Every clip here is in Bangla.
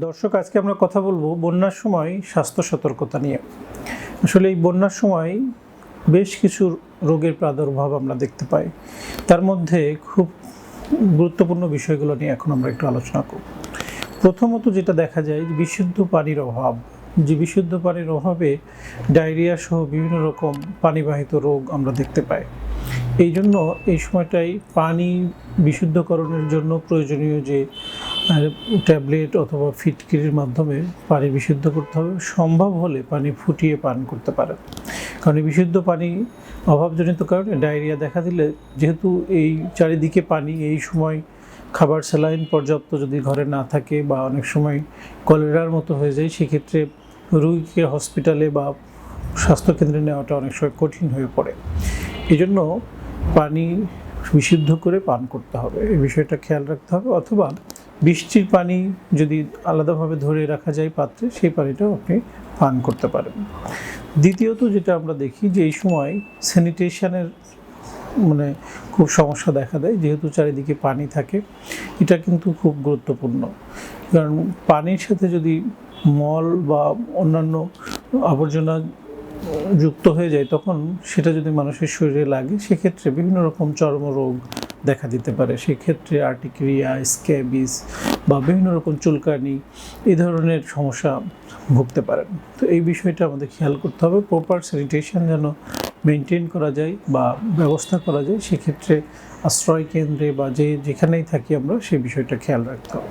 দর্শক, আজকে আমরা কথা বলব বন্যার সময় স্বাস্থ্য সতর্কতা নিয়ে। আসলে এই বন্যার সময় বেশ কিছু রোগের প্রাদুর্ভাব আমরা দেখতে পাই। তার মধ্যে খুব গুরুত্বপূর্ণ বিষয়গুলো নিয়ে এখন আমরা একটু আলোচনা করব। প্রথমত যেটা দেখা যায়, বিশুদ্ধ পানির অভাব। যে বিশুদ্ধ পানির অভাবে ডায়রিয়া সহ বিভিন্ন রকম পানিবাহিত রোগ আমরা দেখতে পাই। এই জন্য এই সময়টাই পানি বিশুদ্ধকরণের জন্য প্রয়োজনীয় যে ট্যাবলেট অথবা ফিটকিরির মাধ্যমে পানি বিশুদ্ধ করতে হবে। সম্ভব হলে পানি ফুটিয়ে পান করতে পারে কারণ বিশুদ্ধ পানি অভাবজনিত কারণে ডায়রিয়া দেখা দিলে যেহেতু এই চারিদিকে পানি, এই সময় খাবার স্যালাইন পর্যাপ্ত যদি ঘরে না থাকে বা অনেক সময় কলেরার মতো হয়ে যায়, সেক্ষেত্রে রুগীকে হসপিটালে বা স্বাস্থ্যকেন্দ্রে নেওয়াটা অনেক সময় কঠিন হয়ে পড়ে। এই জন্য পানি বিশুদ্ধ করে পান করতে হবে। এই বিষয়টা খেয়াল রাখতে হবে। অথবা বৃষ্টির পানি যদি আলাদাভাবে ধরে রাখা যায় পাত্রে, সেই পানিটাও আপনি পান করতে পারেন। দ্বিতীয়ত যেটা আমরা দেখি যে এই সময় স্যানিটেশনের মানে খুব সমস্যা দেখা দেয়, যেহেতু চারিদিকে পানি থাকে, এটা কিন্তু খুব গুরুত্বপূর্ণ। কারণ পানির সাথে যদি মল বা অন্যান্য আবর্জনা যুক্ত হয়ে যায়, তখন সেটা যদি মানুষের শরীরে লাগে, সেক্ষেত্রে বিভিন্ন রকম চর্মরোগ দেখা দিতে পারে। সেক্ষেত্রে আর্টিক্রিয়া স্ক্যাবিস বা বিভিন্ন রকম চুলকানি এই ধরনের সমস্যা ভুগতে পারেন। তো এই বিষয়টা আমাদের খেয়াল করতে হবে। প্রপার স্যানিটেশন যেন মেনটেন করা যায় বা ব্যবস্থা করা যায়, সেক্ষেত্রে আশ্রয় কেন্দ্রে বা যে যেখানেই থাকি আমরা সেই বিষয়টা খেয়াল রাখতে হবে।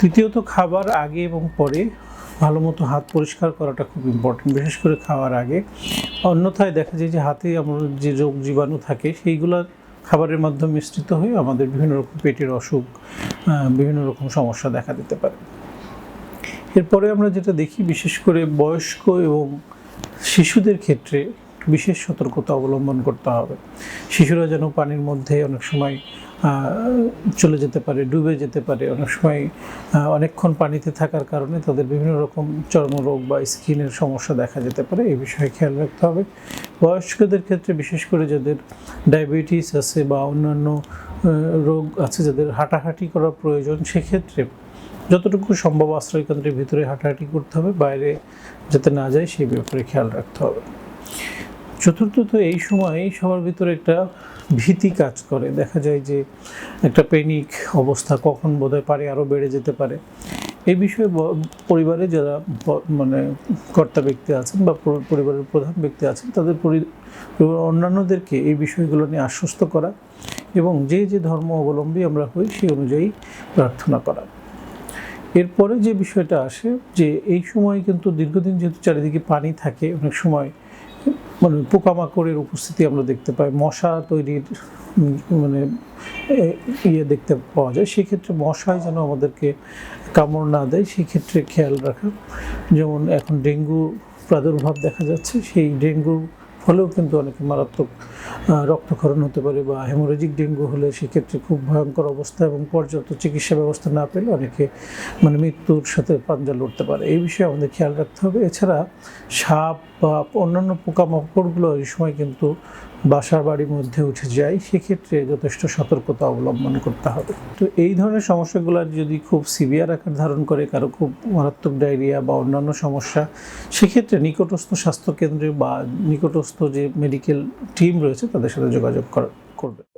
তৃতীয়ত, খাবার আগে এবং পরে ভালো মতো হাত পরিষ্কার করাটা খুব ইম্পর্টেন্ট বিশেষ করে খাওয়ার আগে। অন্যথায় দেখা যায় যে হাতে আমার যে রোগ জীবাণু থাকে, সেইগুলো খাবারের মাধ্যমে মিশ্রিত হয়ে আমাদের বিভিন্ন রকম পেটের অসুখ বিভিন্ন রকম সমস্যা দেখা দিতে পারে। এরপরে আমরা যেটা দেখি, বিশেষ করে বয়স্ক এবং শিশুদের ক্ষেত্রে বিশেষ সতর্কতা অবলম্বন করতে হবে। শিশুরা যেন পানির মধ্যে অনেক সময় চলে যেতে পারে, ডুবে যেতে পারে। অনেক সময় অনেকক্ষণ পানিতে থাকার কারণে তাদের বিভিন্ন রকম চর্মরোগ বা স্কিনের সমস্যা দেখা যেতে পারে। এই বিষয়ে খেয়াল রাখতে হবে। বয়স্কদের ক্ষেত্রে, বিশেষ করে যাদের ডায়াবেটিস আছে বা অন্যান্য রোগ আছে, যাদের হাঁটাহাঁটি করা প্রয়োজন, সেক্ষেত্রে যতটুকু সম্ভব আশ্রয় কেন্দ্রের ভিতরে হাঁটাহাঁটি করতে হবে। বাইরে যাতে না যায়, সেই ব্যাপারে খেয়াল রাখতে হবে। চতুর্থত এই সময় সবার ভিতরে একটা ভীতি কাজ করে। দেখা যায় যে একটা প্যানিক অবস্থা কখন বোধহয় পারে আরও বেড়ে যেতে পারে। এই বিষয়ে পরিবারে যারা মানে কর্তা ব্যক্তি আছেন বা পরিবারের প্রধান ব্যক্তি আছেন, তাদের অন্যান্যদেরকে এই বিষয়গুলো নিয়ে আশ্বস্ত করা এবং যে যে ধর্ম অবলম্বী আমরা হই সেই অনুযায়ী প্রার্থনা করা। এরপরে যে বিষয়টা আসে যে এই সময় কিন্তু দীর্ঘদিন যেহেতু চারিদিকে পানি থাকে, অনেক সময় মানে পোকামাকড়ের উপস্থিতি আমরা দেখতে পাই, মশা তৈরির মানে ইয়ে দেখতে পাওয়া যায়। সেক্ষেত্রে মশাই যেন আমাদেরকে কামড় না দেয়, সেক্ষেত্রে খেয়াল রাখা। যেমন এখন ডেঙ্গু প্রাদুর্ভাব দেখা যাচ্ছে, সেই ডেঙ্গুর ফলেও কিন্তু অনেক মারাত্মক রক্তক্ষরণ হতে পারে বা হেমোরেজিক ডেঙ্গু হলে সেক্ষেত্রে খুব ভয়ঙ্কর অবস্থা এবং পর্যাপ্ত চিকিৎসা ব্যবস্থা না পেলে অনেকে মানে মৃত্যুর সাথে পাঞ্জা লড়তে পারে। এই বিষয়ে আমাদের খেয়াল রাখতে হবে। এছাড়া সাপ বা অন্যান্য পোকামাকড়গুলো এই সময় কিন্তু বাসার বাড়ির মধ্যে উঠে যায় সেক্ষেত্রে যথেষ্ট সতর্কতা অবলম্বন করতে হবে। তো এই ধরনের সমস্যাগুলো যদি খুব সিভিয়ার আকার ধারণ করে, কারও খুব মারাত্মক ডায়রিয়া বা অন্যান্য সমস্যা, সেক্ষেত্রে নিকটস্থ স্বাস্থ্যকেন্দ্রে বা নিকটস্থ যে মেডিকেল টিম রয়েছে, তাদের সাথে যোগাযোগ করা করবে।